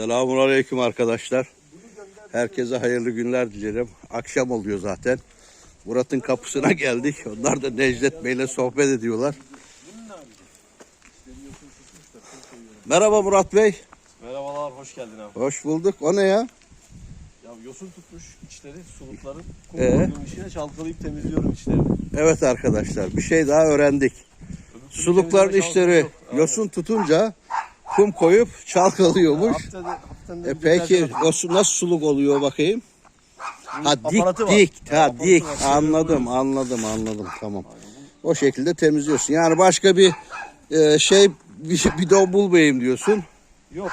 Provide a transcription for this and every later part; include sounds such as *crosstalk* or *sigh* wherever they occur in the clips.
Selamun Aleyküm arkadaşlar. Herkese hayırlı günler dilerim. Akşam oluyor zaten. Murat'ın kapısına geldik. Onlar da Necdet Bey'le sohbet ediyorlar. Merhaba Murat Bey. Merhabalar, hoş geldin abi. Hoş bulduk. O ne ya? Ya yosun tutmuş içleri, sulukları. Kum Ee? içine çalkalayıp temizliyorum içlerini. Evet arkadaşlar bir şey daha öğrendik. Sulukların. Aynen. yosun tutunca kum koyup çalkalıyormuş. Haftada, E bir peki o su nasıl suluk oluyor bakayım? Ha dik aparatı var. dik ha Aparatı dik var. Şöyle anladım anladım anladım tamam. O şekilde temizliyorsun. Yani başka bir e, şey bir bidon bulmayayım diyorsun. Yok,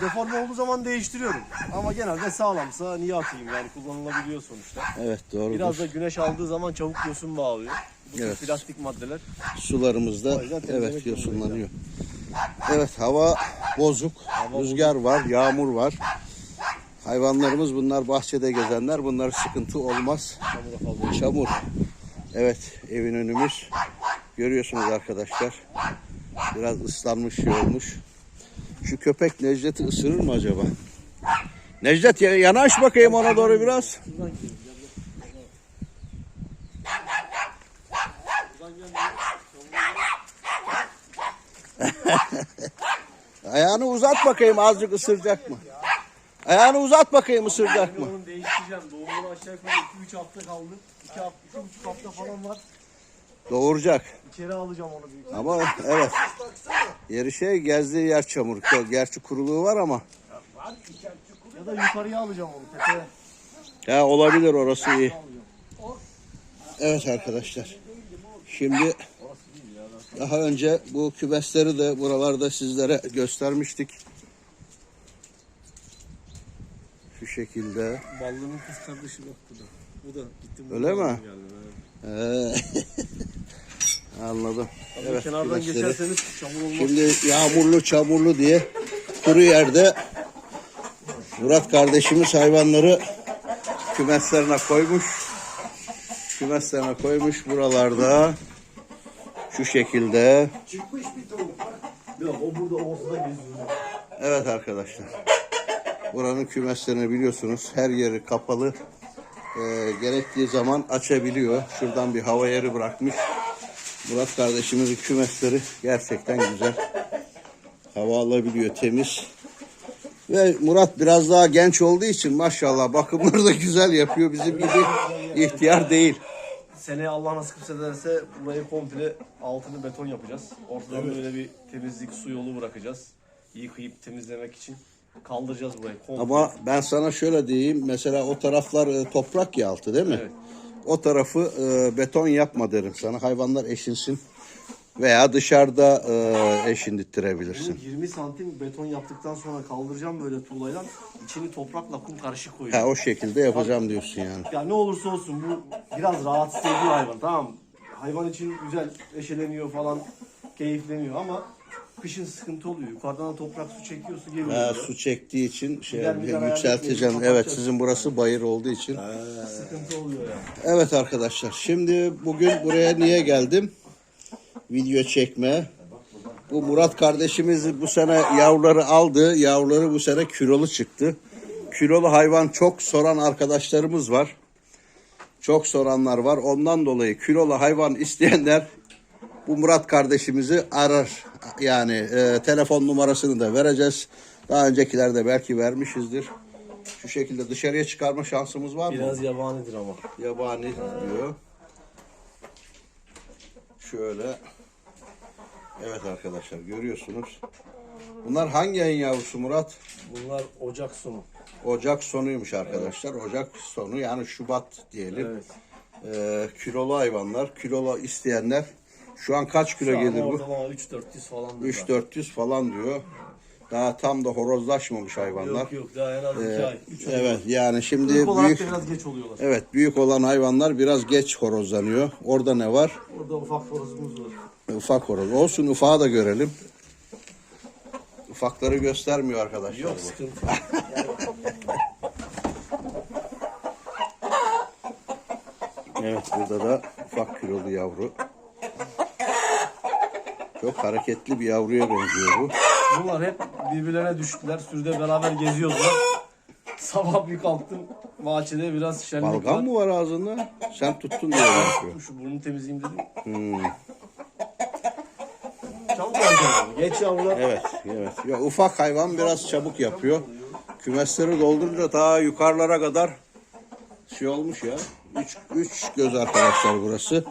deforme olduğu zaman değiştiriyorum. Ama genelde sağlamsa niye atayım yani kullanılabiliyor sonuçta. Evet doğru. Biraz da güneş aldığı zaman çabuk yosun bağlıyor. Bu tür Evet. plastik maddeler. Sularımızda O yüzden temizlemek evet yosunlanıyor. Evet hava bozuk. Rüzgar var, yağmur var. Hayvanlarımız bunlar bahçede gezenler. Bunlar sıkıntı olmaz. Fazla. Çamur. Evet evin önümüz. Görüyorsunuz arkadaşlar. Biraz ıslanmış şey olmuş. Şu köpek Necdet'i ısırır mı acaba? Necdet ya- yanaş bakayım ona doğru biraz. Şuradan gel, gel, gel. Şuradan gel. Ayağını uzat bakayım azıcık ısıracak mı? Ayağını uzat bakayım ısıracak mı? Onu değiştireceğim. Doğumuna aşağı yukarı 2-3 hafta kaldı. 2 hafta, 2,5 hafta falan var. Doğuracak. İçeri alacağım onu büyük. Ama evet. Yeri şey gezdiği yer çamur. Gerçi kuruluğu var ama. Ya da yukarıya alacağım onu tepeye. Ya olabilir orası iyi. Evet arkadaşlar. Şimdi daha önce bu kübesleri de buralarda sizlere göstermiştik. Şu şekilde. Ballının kız kardeşi bak bu da. Bu da gitti. Öyle mi? Geldi, evet. Ee, *laughs* Anladım. Tabii Evet, kenardan kübesleri. geçerseniz çamur olmaz. Şimdi yağmurlu çamurlu diye kuru yerde Murat kardeşimiz hayvanları kümeslerine koymuş. Kümeslerine koymuş buralarda şu şekilde. Yok o burada olsa da geziyor. Evet arkadaşlar. Buranın kümeslerini biliyorsunuz. Her yeri kapalı. Ee, gerektiği zaman açabiliyor. Şuradan bir hava yeri bırakmış. Murat kardeşimizin kümesleri gerçekten güzel. Hava alabiliyor temiz. Ve Murat biraz daha genç olduğu için maşallah bakımları da güzel yapıyor. Bizim gibi ihtiyar değil. Seneye Allah nasip ederse burayı komple altını beton yapacağız. Ortadan böyle bir temizlik su yolu bırakacağız. Yıkayıp temizlemek için. Kaldıracağız burayı komple. Ama ben sana şöyle diyeyim. Mesela o taraflar e, toprak ya altı değil mi? Evet. O tarafı e, beton yapma derim sana. Hayvanlar eşinsin. Veya dışarıda e, eşindirttirebilirsin. Bunu 20 santim beton yaptıktan sonra kaldıracağım böyle tuğlayla. İçini toprakla kum karışık Ha, koyacağım. o şekilde yapacağım diyorsun yani. Ya ne olursa olsun bu biraz rahatsız ediyor hayvan tamam mı? Hayvan için güzel eşeleniyor falan, keyifleniyor ama kışın sıkıntı oluyor. Yukarıdan da toprak su çekiyor, su geliyor. Ha, su çektiği için şey Gider bir yükselteceğim. Evet sizin burası bayır olduğu için. Sıkıntı oluyor ya. Evet arkadaşlar şimdi bugün buraya niye geldim? Video çekmeye. Bu Murat kardeşimiz bu sene yavruları aldı. Yavruları bu sene kilolu çıktı. Kilolu hayvan çok soran arkadaşlarımız var. Çok soranlar var. Ondan dolayı kilolu hayvan isteyenler bu Murat kardeşimizi arar. Yani e, telefon numarasını da vereceğiz. Daha öncekilerde belki vermişizdir. Şu şekilde dışarıya çıkarma şansımız var mı? Biraz yabanidir ama. Yabani diyor. Şöyle. Evet arkadaşlar görüyorsunuz. Bunlar hangi ayın yavrusu Murat? Bunlar Ocak sonu. Ocak sonuymuş arkadaşlar. Ocak sonu yani Şubat diyelim. Evet. Ee, kilolu hayvanlar. Kilolu isteyenler. Şu an kaç kilo Şu gelir bu? ortalama 3-400 falan. 3-400 falan diyor. Daha tam da horozlaşmamış hayvanlar. Yok yok daha en az 2 ay. 3 ay. Evet yani şimdi Büyük büyük biraz geç oluyorlar. Evet büyük olan hayvanlar biraz geç horozlanıyor. Orada ne var? Orada ufak horozumuz var. Ufak horoz. Olsun ufağı da görelim. Ufakları göstermiyor arkadaşlar. Yok bu. sıkıntı. Evet burada da ufak kilolu yavru. Çok hareketli bir yavruya benziyor bu. Bunlar hep birbirlerine düştüler. Sürüde beraber geziyordular. Sabah bir kalktım. Bahçede biraz şenlik. Balgam mı var ağzında? Sen tuttun diye yapıyor. Şu burnunu temizleyeyim dedim. Hmm. Çabuk abi. Geç yavrular. Evet, evet. Ya, ufak hayvan biraz çabuk yapıyor. Kümesleri doldurunca daha yukarılara kadar şey olmuş ya. Üç, üç göz arkadaşlar burası.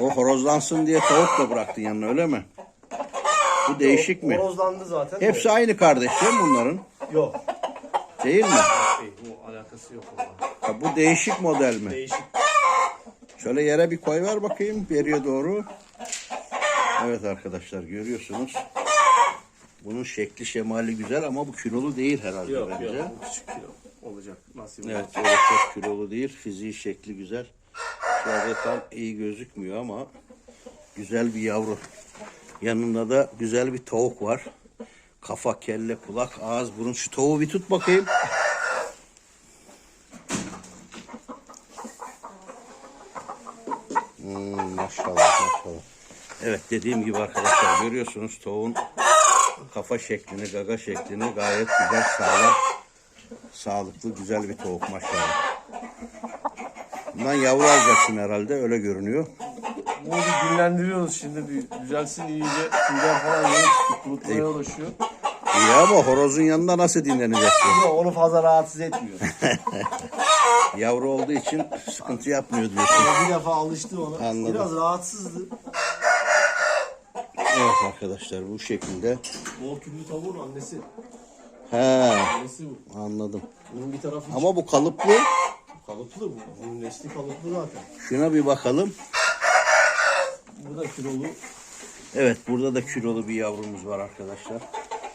O horozlansın diye tavuk da bıraktın yanına öyle mi? Bu değişik mi? Horozlandı zaten. Hepsi aynı kardeş değil mi bunların? Yok. Değil mi? Şey, bu alakası yok onunla. Ha, bu değişik model mi? Değişik. Şöyle yere bir koy ver bakayım beriye doğru. Evet arkadaşlar görüyorsunuz. Bunun şekli şemali güzel ama bu kilolu değil herhalde Yok bence. yok. Küçük kilo olacak. Nasip Evet öyle çok kilolu değil. Fiziği şekli güzel. Şöyle tam iyi gözükmüyor ama güzel bir yavru. Yanında da güzel bir tavuk var. Kafa, kelle, kulak, ağız, burun. Şu tavuğu bir tut bakayım. Hmm, maşallah maşallah. Evet dediğim gibi arkadaşlar görüyorsunuz tavuğun kafa şeklini, gaga şeklini gayet güzel sağlam. Sağlıklı güzel bir tavuk maşallah. Bundan yavru alacaksın herhalde öyle görünüyor. Bunu dinlendiriyoruz şimdi bir düzelsin iyice. Tüyler falan yeni. Kurutmaya uğraşıyor. İyi ama horozun yanında nasıl dinleneceksin? Ama onu fazla rahatsız etmiyor. *laughs* Yavru olduğu için sıkıntı yapmıyor diyorsun. bir defa alıştı ona. Anladım. Biraz rahatsızdı. Evet arkadaşlar bu şekilde. O küllü tavuğun annesi. He Annesi bu. anladım. Bunun bir tarafı Ama bu kalıplı. kalıplı bu. Bunun nesli kalıplı zaten. Şuna bir bakalım. Bu da kilolu. Evet burada da kilolu bir yavrumuz var arkadaşlar.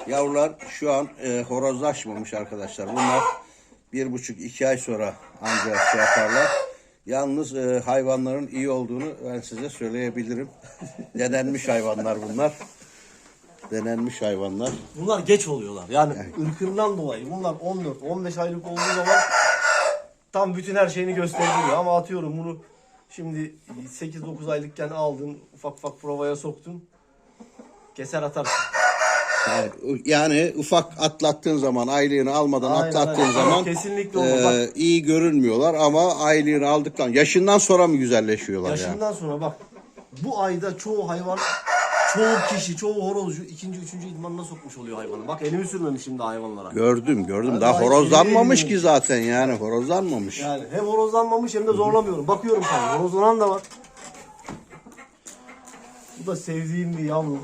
Yavrular şu an e, horozlaşmamış arkadaşlar. Bunlar bir buçuk iki ay sonra ancak şey yaparlar. Yalnız e, hayvanların iyi olduğunu ben size söyleyebilirim. *laughs* Denenmiş hayvanlar bunlar. Denenmiş hayvanlar. Bunlar geç oluyorlar. Yani ırkından dolayı. Bunlar 14-15 aylık olduğu zaman tam bütün her şeyini gösteriyor. Ama atıyorum bunu şimdi 8-9 aylıkken aldın, ufak ufak provaya soktun. Keser atarsın. Yani, ufak atlattığın zaman aylığını almadan Aynen, atlattığın aynen. zaman Kesinlikle olur. e, iyi görünmüyorlar ama aylığını aldıktan yaşından sonra mı güzelleşiyorlar yani? Yaşından sonra bak bu ayda çoğu hayvan çoğu kişi, çoğu horozcu ikinci, üçüncü idmanına sokmuş oluyor hayvanı. Bak elimi sürmemişim de hayvanlara. Gördüm gördüm. Daha daha horozlanmamış iyi ki zaten yani horozlanmamış. Yani hem horozlanmamış hem de zorlamıyorum. Bakıyorum sana horozlanan da var. Bu da sevdiğim bir yavru.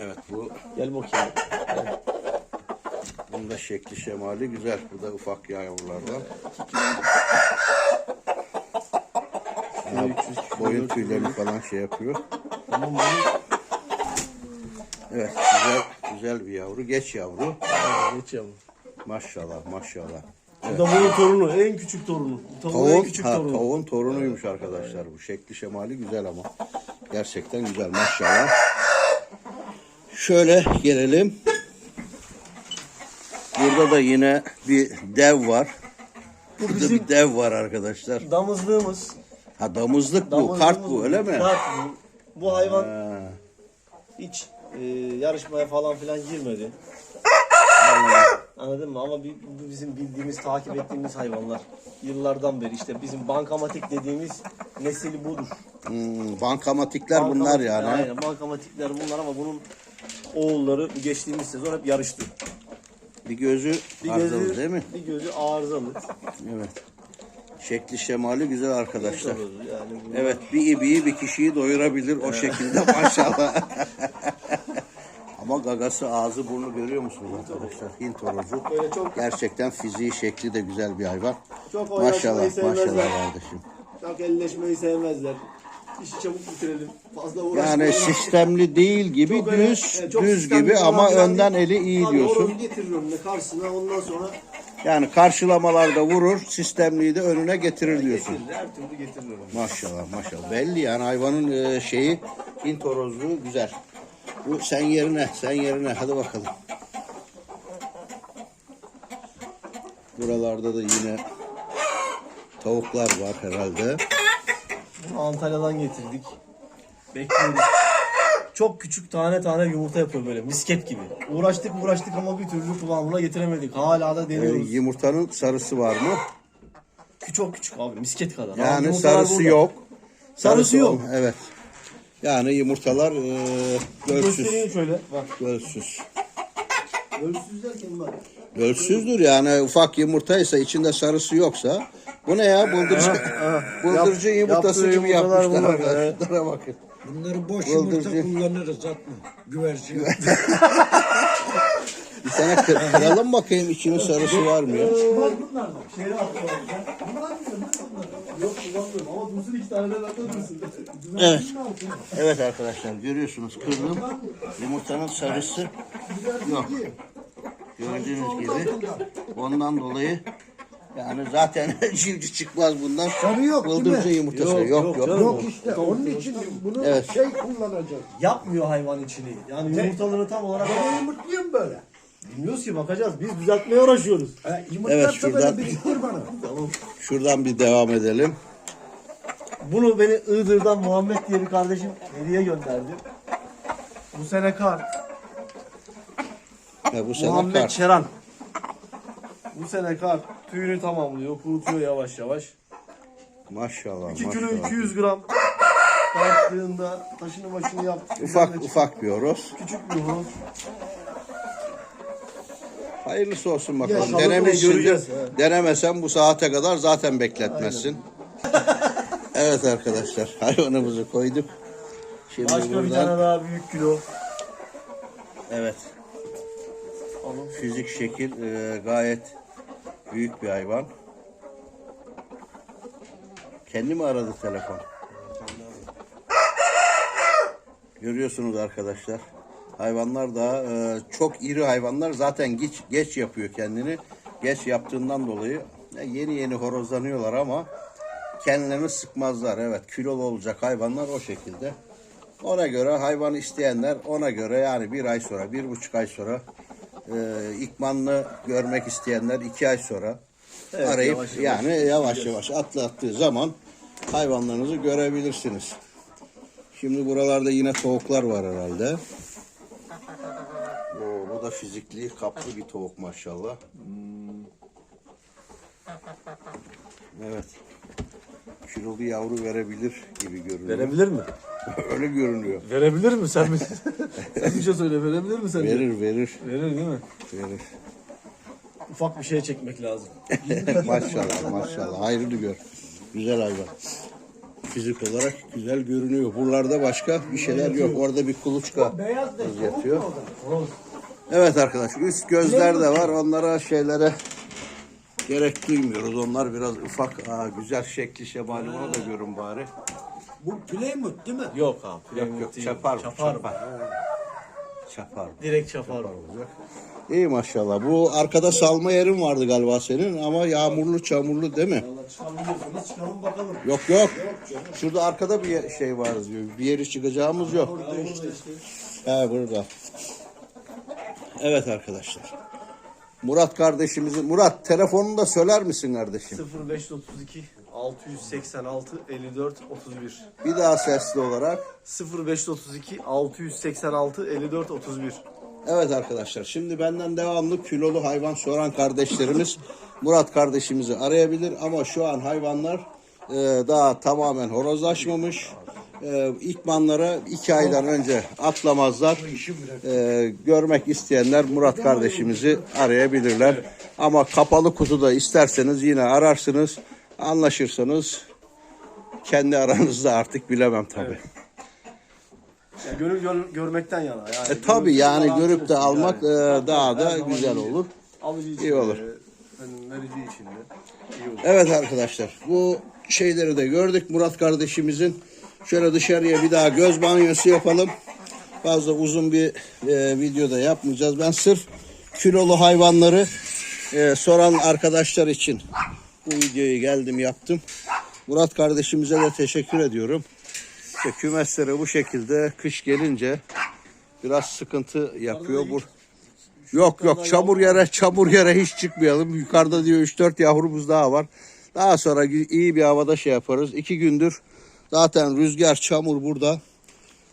Evet bu Gel bakayım. bunun da şekli şemali güzel. Bu da ufak yavrulardan. 300 Boyun tüylerini falan şey yapıyor. Tamam bunu Evet güzel güzel bir yavru. Geç yavru. geç yavru. Maşallah maşallah. Bu da bunun torunu, en küçük torunu. Tavuğun en küçük ha, torunu. tavuğun torunuymuş arkadaşlar bu. Şekli şemali güzel ama. Gerçekten güzel maşallah. Şöyle gelelim. Burada da yine bir dev var. Burada bizim- bir dev var arkadaşlar. Damızlığımız. Ha damızlık bu, damızlığımız kart bu öyle mi? Kart bu. Bu hayvan Ha, hiç e, yarışmaya falan filan girmedi. Anladın mı? Ama bizim bildiğimiz, takip ettiğimiz hayvanlar. Yıllardan beri işte bizim bankamatik dediğimiz nesili budur. hmm, bankamatikler bunlar Bankamatikler, yani. Aynen bankamatikler bunlar ama bunun oğulları geçtiğimiz sezon hep yarıştı. Bir gözü Bir arızalı gözü, değil mi? Bir gözü arızalı. Evet. Şekli şemali güzel arkadaşlar. Yani bu- Evet bir ibiyi bir kişiyi doyurabilir o şekilde *laughs* maşallah. Ama gagası ağzı burnu görüyor musunuz arkadaşlar? Hint horozu. Çok Gerçekten fiziği şekli de güzel bir hayvan. çok Maşallah maşallah kardeşim. Çok elleşmeyi sevmezler. İşi çabuk bitirelim. Fazla uğraşmayalım. Yani sistemli değil gibi Çok öyle, düz e, çok düz sistemli gibi ama önden değil. eli iyi Abi diyorsun. horozu getirir önüne karşısına ondan sonra Yani karşılamalarda vurur, sistemliyi de önüne getirir diyorsun. getirir. Her türlü getirir onu. Maşallah maşallah. Belli yani hayvanın e, şeyi Hint horozluğu güzel. Bu sen yerine, sen yerine. Hadi bakalım. Buralarda da yine tavuklar var herhalde. Bunu Antalya'dan getirdik. Bekliyoruz. Çok küçük tane tane yumurta yapıyor böyle misket gibi. Uğraştık uğraştık ama bir türlü kıvamına getiremedik. Hala da Ee, deniyoruz. yumurtanın sarısı var mı? Çok küçük abi misket kadar. Abi Yani yumurtalar sarısı burada. yok. Sarısı yok. ol- Evet. Yani yumurtalar e, gölsüz. Göstereyim şöyle. Bak. Gölsüz. Ölçüsüz derken bak. Gölsüzdür yani ufak yumurtaysa içinde sarısı yoksa. Bu ne ya? Bıldırcı, bıldırcı Yap- yumurtası gibi yumurtalar yapmışlar. bunlar, arkadaşlar. evet. Şunlara bakın. Bunları boş Bıldırcı. yumurta kullanırız atma. Güvercin. *laughs* Tane kır- kıralım bakayım içinin sarısı var mı ya? Şeyi attılar. Yok kullanmıyorum ama dursun iki tane de dursun. Evet. Evet arkadaşlar görüyorsunuz kırdım. Yumurtanın sarısı yok. Gördüğünüz gibi. Ondan dolayı yani zaten *laughs* civciv çıkmaz bundan. Sarı yok değil mi? Bıldırcın yumurtası yok. Yok, yok. canım. Yok işte onun için bunu Evet. şey kullanacağız. Yapmıyor hayvan içini. Yani yumurtalarını tam olarak Ben yumurtluyorum böyle. Bilmiyoruz ki bakacağız. Biz düzeltmeye uğraşıyoruz. Yumurtlarsa Evet, şuradan- böyle biriktir bana. Tamam. Şuradan bir devam edelim. Bunu beni Iğdır'dan Muhammed diye bir kardeşim hediye gönderdi. Bu sene kar. Ve bu sene Muhammed kar. Çeran. Bu sene kar. Tüyünü tamamlıyor, kurutuyor yavaş yavaş. Maşallah 2 kilo maşallah. 200 gram. Tarttığında taşını başını yaptı. Ufak ufak bir horoz. Küçük bir horoz. Hayırlısı olsun bakalım. Yaşadık Denemişsindir. Denemesen bu saate kadar zaten bekletmezsin. evet arkadaşlar hayvanımızı koyduk. Şimdi Başka bir buradan tane daha büyük kilo. evet Alın. fizik şekil e, gayet büyük bir hayvan. Kendi mi aradı telefon? Görüyorsunuz arkadaşlar. Hayvanlar da e, çok iri hayvanlar zaten geç geç yapıyor kendini. Geç yaptığından dolayı yeni yeni horozlanıyorlar ama kendilerini sıkmazlar. Evet kilolu olacak hayvanlar o şekilde. Ona göre hayvan isteyenler ona göre yani bir ay sonra, bir buçuk ay sonra e, ikmanlı görmek isteyenler iki ay sonra Evet, arayıp yavaş yavaş yani yavaş yavaş atlattığı zaman hayvanlarınızı görebilirsiniz. Şimdi buralarda yine tavuklar var herhalde. Bu da fizikli kaplı bir tavuk maşallah. Evet. Kilolu yavru verebilir gibi görünüyor. Verebilir mi? *laughs* Öyle görünüyor. Verebilir mi sen mi? *laughs* sen bir şey söyle verebilir mi sence? Verir verir Verir değil mi? verir. Ufak bir şey çekmek lazım. *laughs* maşallah maşallah. Hayrını gör. Güzel hayvan. Fizik olarak güzel görünüyor. Buralarda başka bir şeyler yok. Orada bir kuluçka Beyaz da yatıyor. Evet arkadaşlar üst gözler de var. Onlara şeylere gerek duymuyoruz. Onlar biraz ufak. Aa, güzel şekli şemali onu da görün bari. Bu Plymouth değil mi? Yok abi. Yok yok çapar. Çapar. Çapar. Çapar. Direkt çapar. olacak. İyi maşallah. Bu arkada salma yerin vardı galiba senin ama yağmurlu çamurlu değil mi? Valla çıkabiliyorsanız çıkalım bakalım. Yok yok. Şurada arkada bir ye- şey var diyor. Bir yeri çıkacağımız yok. Burada işte. He burada. Evet arkadaşlar. Murat kardeşimizin Murat telefonunu da söyler misin kardeşim? 0532 686 54 31 Bir daha sesli olarak. 0532 686 54 31 Evet arkadaşlar şimdi benden devamlı kilolu hayvan soran kardeşlerimiz Murat kardeşimizi arayabilir ama şu an hayvanlar e, daha tamamen horozlaşmamış. E, ikmanlara iki aydan önce atlamazlar. E, görmek isteyenler Murat kardeşimizi arayabilirler. Ama kapalı kutuda isterseniz yine ararsınız. Anlaşırsanız kendi aranızda artık bilemem tabii. Ya gönül gör- görmekten yana. Yani E tabi gönül yani görüp de almak yani. e, daha da zaman güzel iyi. olur. Alıcı için İyi olur. verici için de iyi olur. Evet arkadaşlar bu şeyleri de gördük Murat kardeşimizin. Şöyle dışarıya bir daha göz banyosu yapalım. Fazla uzun bir e, video da yapmayacağız. Ben sırf kilolu hayvanları e, soran arkadaşlar için bu videoyu geldim yaptım. Murat kardeşimize de teşekkür ediyorum. İşte kümeslere bu şekilde kış gelince biraz sıkıntı yapıyor. Bu Yok yok çamur yere çamur yere hiç çıkmayalım. Yukarıda diyor 3-4 yavrumuz daha var. Daha sonra iyi bir havada şey yaparız. İki gündür zaten rüzgar, çamur burada.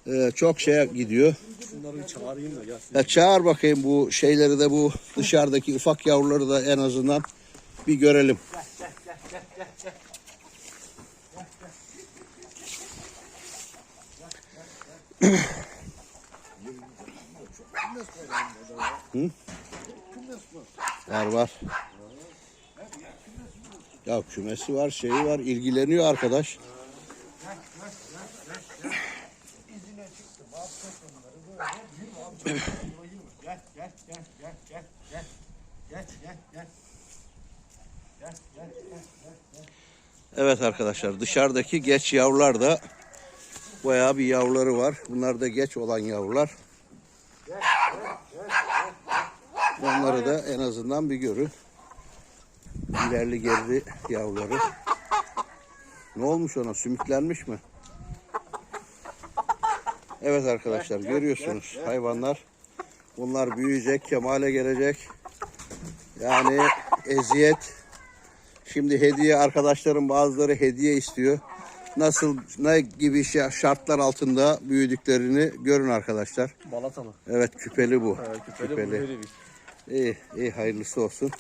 Ee, çok şeye gidiyor. Şunları bir çağırayım da gelsin. Ya çağır bakayım bu şeyleri de bu dışarıdaki ufak yavruları da en azından bir görelim. Hı? Var var. Ya kümesi var, şeyi var, ilgileniyor arkadaş. Evet arkadaşlar dışarıdaki geç yavrular da bayağı bir yavruları var. Bunlar da geç olan yavrular. Onları da en azından bir görün. İlerli gerili yavruları. Ne olmuş ona? Sümüklenmiş mi? Evet arkadaşlar görüyorsunuz hayvanlar. Bunlar büyüyecek, kemale gelecek. Yani eziyet, Şimdi hediye arkadaşlarım bazıları hediye istiyor. Nasıl ne gibi şa- şartlar altında büyüdüklerini görün arkadaşlar. Balatalı. Evet küpeli bu. Evet, küpeli, bu veri bir. İyi iyi hayırlısı olsun.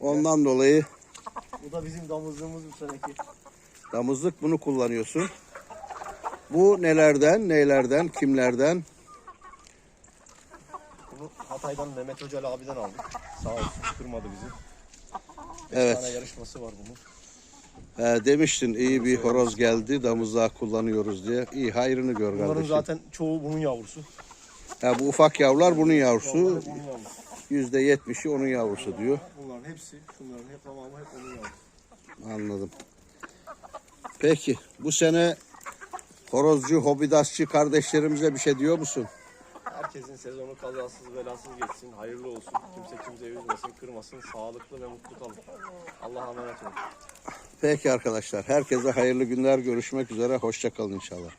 Ondan dolayı Bu da bizim damızlığımız bu seneki. damızlık bunu kullanıyorsun. Bu nelerden, neylerden, kimlerden? Bunu Hatay'dan Mehmet Hocalı abiden aldık. Sağ olsun kırmadı bizi. Bir Evet. tane yarışması var bunun. Ee, demiştin iyi bir horoz geldi damızlığa kullanıyoruz diye. İyi hayrını gör Bunların kardeşim. zaten çoğu bunun yavrusu. Ha, bu ufak yavrular bunun yavrusu. Bunun yavrusu. Yüzde yetmişi onun yavrusu diyor. Bunların hepsi, şunların hep tamamı hep onun yavrusu. Anladım. Peki bu sene horozcu, hobidasçı kardeşlerimize bir şey diyor musun? Herkesin sezonu kazasız belasız geçsin. Hayırlı olsun. Kimse kimseyi üzmesin, kırmasın. Sağlıklı ve mutlu kalın. Allah'a emanet olun. Peki arkadaşlar herkese hayırlı günler görüşmek üzere hoşça kalın inşallah.